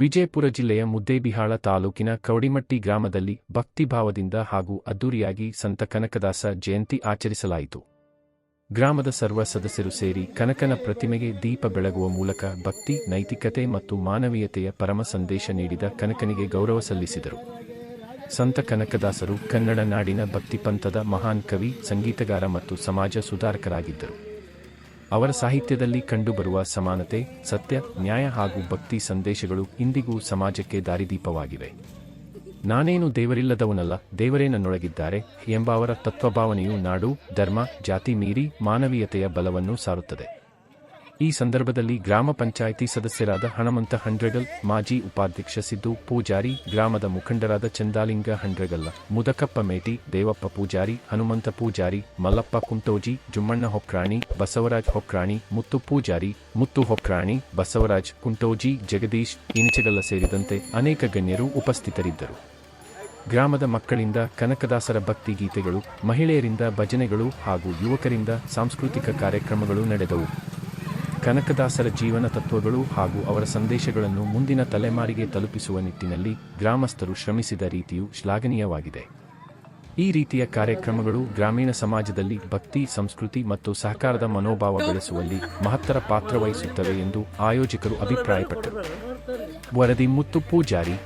ವಿಜಯಪುರ ಜಿಲ್ಲೆಯ ಮುದ್ದೇಬಿಹಾಳ ತಾಲೂಕಿನ ಕೌಡಿಮಟ್ಟಿ ಗ್ರಾಮದಲ್ಲಿ ಭಕ್ತಿಭಾವದಿಂದ ಹಾಗೂ ಅದ್ದೂರಿಯಾಗಿ ಸಂತ ಕನಕದಾಸ ಜಯಂತಿ ಆಚರಿಸಲಾಯಿತು. ಗ್ರಾಮದ ಸರ್ವ ಸದಸ್ಯರು ಸೇರಿ ಕನಕನ ಪ್ರತಿಮೆಗೆ ದೀಪ ಬೆಳಗುವ ಮೂಲಕ ಭಕ್ತಿ, ನೈತಿಕತೆ ಮತ್ತು ಮಾನವೀಯತೆಯ ಪರಮ ಸಂದೇಶ ನೀಡಿದ ಕನಕನಿಗೆ ಗೌರವ ಸಲ್ಲಿಸಿದರು. ಸಂತ ಕನಕದಾಸರು ಕನ್ನಡ ನಾಡಿನ ಭಕ್ತಿಪಂಥದ ಮಹಾನ್ ಕವಿ, ಸಂಗೀತಗಾರ ಮತ್ತು ಸಮಾಜ ಸುಧಾರಕರಾಗಿದ್ದರು. ಅವರ ಸಾಹಿತ್ಯದಲ್ಲಿ ಕಂಡುಬರುವ ಸಮಾನತೆ, ಸತ್ಯ, ನ್ಯಾಯ ಹಾಗೂ ಭಕ್ತಿ ಸಂದೇಶಗಳು ಇಂದಿಗೂ ಸಮಾಜಕ್ಕೆ ದಾರಿದೀಪವಾಗಿವೆ. ನಾನೇನು ದೇವರಿಲ್ಲದವನಲ್ಲ ದೇವರೇ ನನ್ನೊಳಗಿದ್ದಾರೆ ಎಂಬ ಅವರ ತತ್ವಭಾವನೆಯು ನಾಡು, ಧರ್ಮ, ಜಾತಿ ಮೀರಿ ಮಾನವೀಯತೆಯ ಬಲವನ್ನು ಸಾರುತ್ತದೆ. ಈ ಸಂದರ್ಭದಲ್ಲಿ ಗ್ರಾಮ ಪಂಚಾಯಿತಿ ಸದಸ್ಯರಾದ ಹಣಮಂತ ಹಂಡ್ರೆಗಲ್, ಮಾಜಿ ಉಪಾಧ್ಯಕ್ಷ ಸಿದ್ದು ಪೂಜಾರಿ, ಗ್ರಾಮದ ಮುಖಂಡರಾದ ಚಂದಾಲಿಂಗ ಹಂಡ್ರೆಗಲ್ಲ ಮುದಕಪ್ಪ ಮೇಟಿ, ದೇವಪ್ಪ ಪೂಜಾರಿ, ಹನುಮಂತ ಪೂಜಾರಿ, ಮಲ್ಲಪ್ಪ ಕುಂಟೋಜಿ ಜುಮ್ಮಣ್ಣ ಹೊಕ್ರಾಣಿ ಬಸವರಾಜ್ ಹೊಕ್ರಾಣಿ ಮುತ್ತು ಪೂಜಾರಿ, ಮುತ್ತು ಹೊಕ್ರಾಣಿ ಬಸವರಾಜ್ ಕುಂಟೋಜಿ ಜಗದೀಶ್ ಇನಿಚಗಲ್ಲ ಸೇರಿದಂತೆ ಅನೇಕ ಗಣ್ಯರು ಉಪಸ್ಥಿತರಿದ್ದರು. ಗ್ರಾಮದ ಮಕ್ಕಳಿಂದ ಕನಕದಾಸರ ಭಕ್ತಿ ಗೀತೆಗಳು, ಮಹಿಳೆಯರಿಂದ ಭಜನೆಗಳು ಹಾಗೂ ಯುವಕರಿಂದ ಸಾಂಸ್ಕೃತಿಕ ಕಾರ್ಯಕ್ರಮಗಳು ನಡೆದವು. ಕನಕದಾಸರ ಜೀವನ ತತ್ವಗಳು ಹಾಗೂ ಅವರ ಸಂದೇಶಗಳನ್ನು ಮುಂದಿನ ತಲೆಮಾರಿಗೆ ತಲುಪಿಸುವ ನಿಟ್ಟಿನಲ್ಲಿ ಗ್ರಾಮಸ್ಥರು ಶ್ರಮಿಸಿದ ರೀತಿಯು ಶ್ಲಾಘನೀಯವಾಗಿದೆ. ಈ ರೀತಿಯ ಕಾರ್ಯಕ್ರಮಗಳು ಗ್ರಾಮೀಣ ಸಮಾಜದಲ್ಲಿ ಭಕ್ತಿ, ಸಂಸ್ಕೃತಿ ಮತ್ತು ಸಹಕಾರದ ಮನೋಭಾವ ಬೆಳೆಸುವಲ್ಲಿ ಮಹತ್ತರ ಪಾತ್ರ ವಹಿಸುತ್ತವೆ ಎಂದು ಆಯೋಜಕರು ಅಭಿಪ್ರಾಯಪಟ್ಟರು. ವರದಿ ಮುತ್ತು ಪೂಜಾರಿ